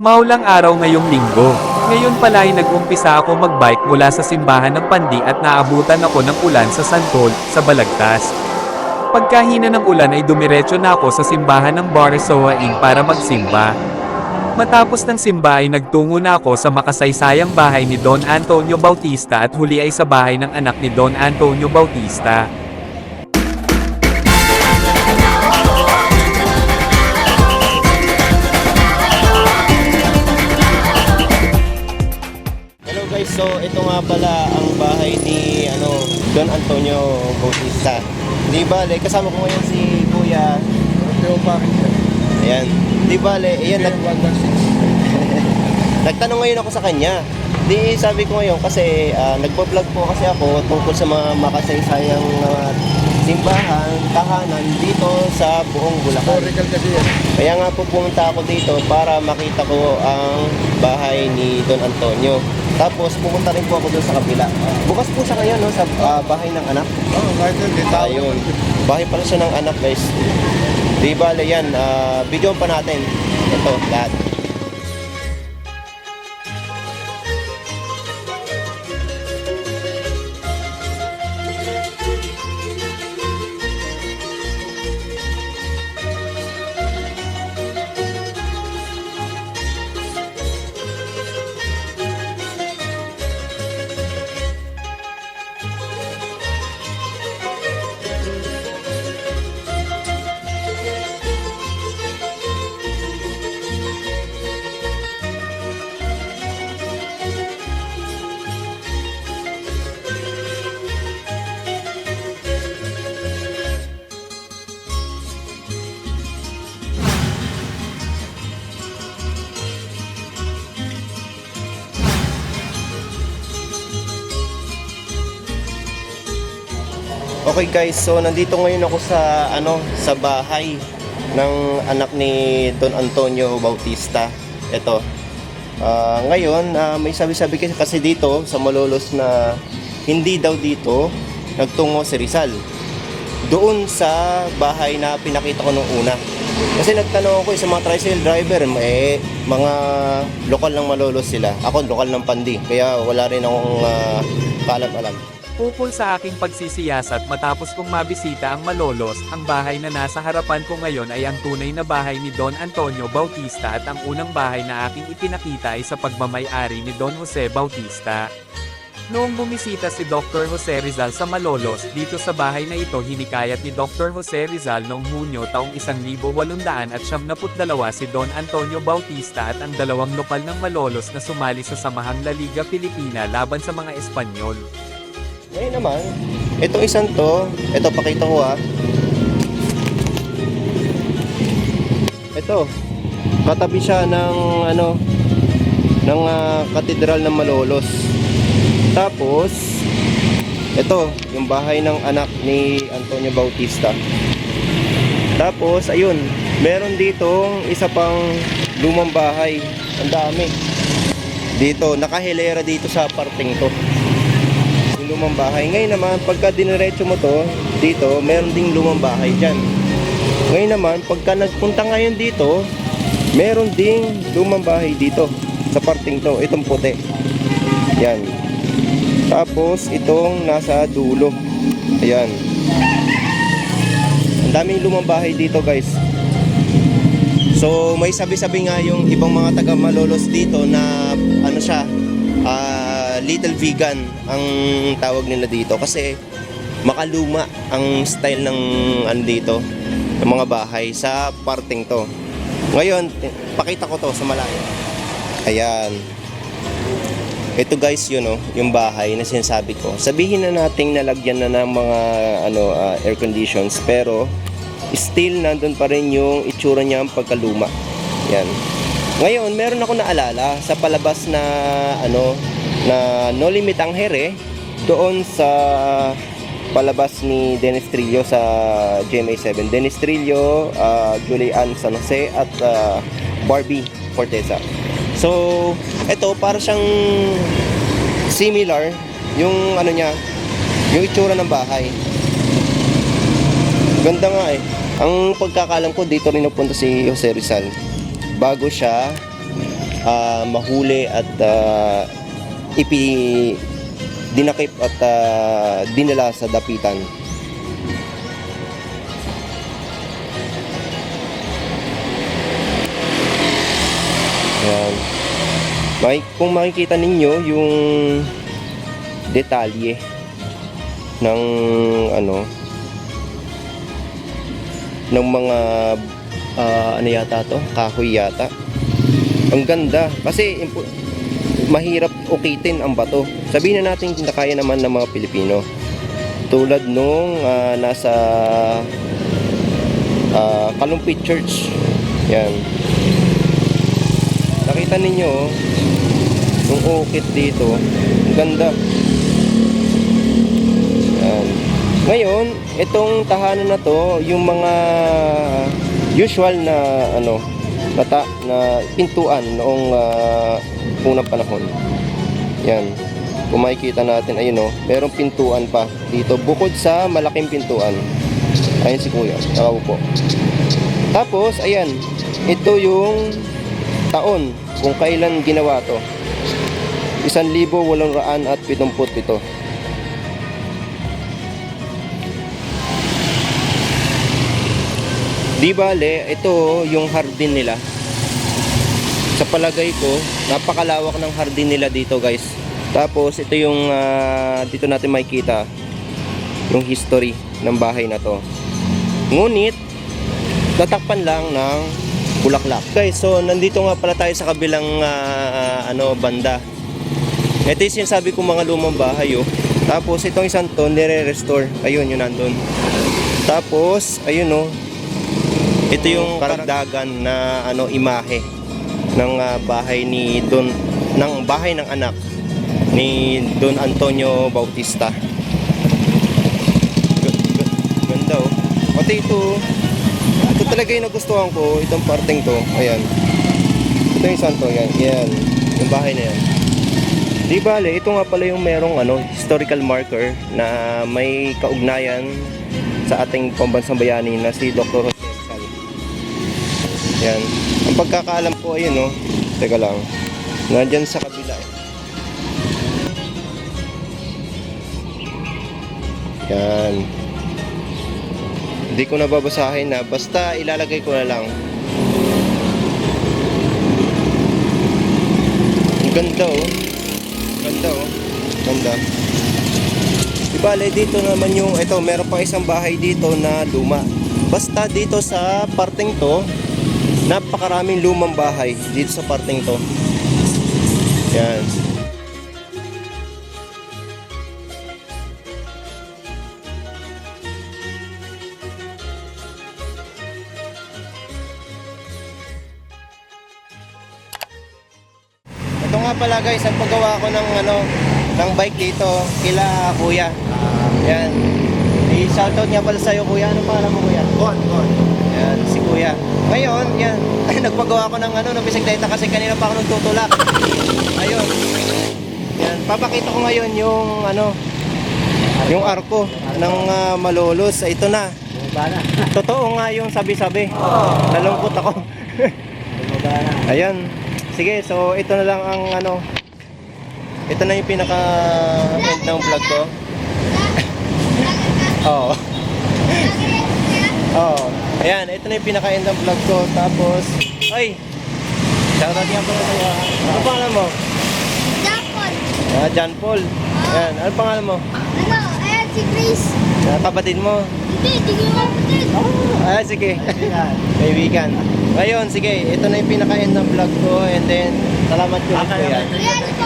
Maulang araw ngayong linggo. Ngayon pala ay nag-umpisa ako magbike mula sa simbahan ng Pandi at naabutan ako ng ulan sa Santol, sa Balagtas. Pagkahina ng ulan ay dumiretso na ako sa simbahan ng Barasoa Inn para magsimba. Matapos ng simba ay nagtungo na ako sa makasaysayang bahay ni Don Antonio Bautista at huli ay sa bahay ng anak ni Don Antonio Bautista. So ito nga pala ang bahay ni ano Don Antonio Bautista. Di bale, kasama ko ngayon si Kuya. Teo siya? Ayan. Di bale, ayan, nag, 116. nagtanong ngayon ako sa kanya. Di sabi ko ngayon kasi uh, nagpo-vlog po kasi ako tungkol sa mga makasaysayang uh, simbahan, tahanan dito sa buong Bulacan. Historical kasi yan. Kaya nga po pumunta ako dito para makita ko ang bahay ni Don Antonio. Tapos pumunta rin po ako doon sa kabila. Bukas po siya ngayon no, sa ah, bahay ng anak. Oh, kahit hindi. Ayun. Bahay pala siya ng anak guys. Di bale yan, uh, videoan pa natin. Ito, lahat. Okay guys, so nandito ngayon ako sa ano sa bahay ng anak ni Don Antonio Bautista. Ito. Ah, ngayon, ah, may sabi-sabi kasi, kasi dito sa Malolos na hindi daw dito nagtungo si Rizal. Doon sa bahay na pinakita ko nung una. Kasi nagtanong ako sa mga tricycle driver, eh, mga lokal ng Malolos sila. Ako lokal ng Pandi, kaya wala rin akong uh, kaalam-alam. Ukol sa aking pagsisiyasat matapos kong mabisita ang Malolos, ang bahay na nasa harapan ko ngayon ay ang tunay na bahay ni Don Antonio Bautista at ang unang bahay na aking ipinakita ay sa pagmamay-ari ni Don Jose Bautista. Noong bumisita si Dr. Jose Rizal sa Malolos, dito sa bahay na ito hinikayat ni Dr. Jose Rizal noong Hunyo taong 1800 at 72 si Don Antonio Bautista at ang dalawang lokal ng Malolos na sumali sa Samahang La Liga Pilipina laban sa mga Espanyol. Ngayon naman, itong isang to, ito pakita ko ha. Ito, katabi siya ng ano, ng ah, katedral ng Malolos. Tapos, ito, yung bahay ng anak ni Antonio Bautista. Tapos, ayun, meron dito isa pang lumang bahay. Ang dami. Dito, nakahilera dito sa parting to lumang bahay. Ngayon naman, pagka diniretso mo to, dito, meron ding lumang bahay dyan. Ngayon naman, pagka nagpunta ngayon dito, meron ding lumang bahay dito, sa parting to, itong puti. Yan. Tapos, itong nasa dulo. Ayan. Ang daming lumang bahay dito, guys. So, may sabi-sabi nga yung ibang mga taga Malolos dito na ano siya, ah, little vegan ang tawag nila dito kasi makaluma ang style ng ano dito, ng mga bahay sa parting to. Ngayon, pakita ko to sa malayo. Ayan. Ito guys, yun oh, yung bahay na sinasabi ko. Sabihin na nating nalagyan na ng mga ano ah, air conditions pero still nandun pa rin yung itsura niya ang pagkaluma. Yan. Ngayon, meron ako naalala sa palabas na ano na No Limit ang Here doon sa palabas ni Dennis Trillo sa GMA7. Dennis Trillo, uh, Julian San Jose at ah, Barbie Forteza. So, ito para siyang similar yung ano niya, yung itsura ng bahay. Ganda nga eh. Ang pagkakalam ko dito rin napunta si Jose Rizal. Bago siya ah, mahuli at ah, ipi dinakip at ah, dinala sa dapitan. Yan. May, kung makikita ninyo yung detalye ng ano ng mga ah, ano yata to kahoy yata ang ganda kasi mahirap ukitin ang bato. Sabihin na natin na kaya naman ng mga Pilipino. Tulad nung ah, nasa ah, Kalumpit Church. Yan. Nakita ninyo yung ukit dito ang ganda. Yan. Ngayon, itong tahanan na to, yung mga usual na ano, mata na pintuan noong ah, unang panahon. Yan. Kung makikita natin, ayun oh, merong pintuan pa dito bukod sa malaking pintuan. Ayun si Kuya, nakaupo. Tapos, ayan, ito yung taon kung kailan ginawa to. 1,877. Di bale, ito yung hardin nila. Palagay ko, napakalawak ng hardin nila dito guys. Tapos ito yung ah, dito natin makikita yung history ng bahay na to. Ngunit, tatakpan lang ng bulaklak. Guys, so nandito nga pala tayo sa kabilang ah, ano banda. Ito yung sinasabi ko mga lumang bahay oh. Tapos itong isang to nire-restore. Ayun, yun nandun. Tapos, ayun oh, ito yung karagdagan na ano imahe ng ah, bahay ni Don ng bahay ng anak ni Don Antonio Bautista. Ganda oh. Pati ito, ito talaga yung nagustuhan ko, itong parteng to. Ayan. Ito yung santo, yan. Yan. Yung bahay na yan. Di bale, ito nga pala yung merong ano, historical marker na may kaugnayan sa ating pambansang bayani na si Dr. Jose Rizal. Yan. Pagkakaalam ko ayun no. Teka lang. Nandyan sa kabila eh. Yan. Hindi ko nababasahin na. Basta ilalagay ko na lang. Ang ganda oh. Ganda oh. Ganda. Di bale, dito naman yung, ito, meron pang isang bahay dito na luma. Basta dito sa parteng to, napakaraming lumang bahay dito sa parteng to. Yan. Ito nga pala guys, ang paggawa ko ng ano, ng bike dito kila kuya. Yan. I-shoutout niya pala sa'yo kuya. Ano pangalan mo kuya? Bon, bon. Yan, si kuya. Ngayon, yan. Nagpagawa ko ng ano, ng bisikleta kasi kanina pa ako nagtutulak. Ayun. Yan, papakita ko ngayon yung ano, yung arko ng ah, malolos. Ito na. Totoo nga yung sabi-sabi. Nalungkot ako. Ayan. Sige, so ito na lang ang ano. Ito na yung pinaka end ng vlog ko. Oo. Oo. Ayan, ito na yung pinaka end ng vlog ko. Tapos, ay! Shoutout nga pala sa'yo. Ano pangalan mo? Japon. Ah, John Paul. Ayan, ano pangalan mo? Ano? Ayan si Chris. Ah, kapatid mo? Hindi, hindi ko kapatid. Ah, sige. Kaibigan. Ngayon, sige, ito na yung pinaka-end ng vlog ko and then salamat ko ulit kuya. Ayan, ito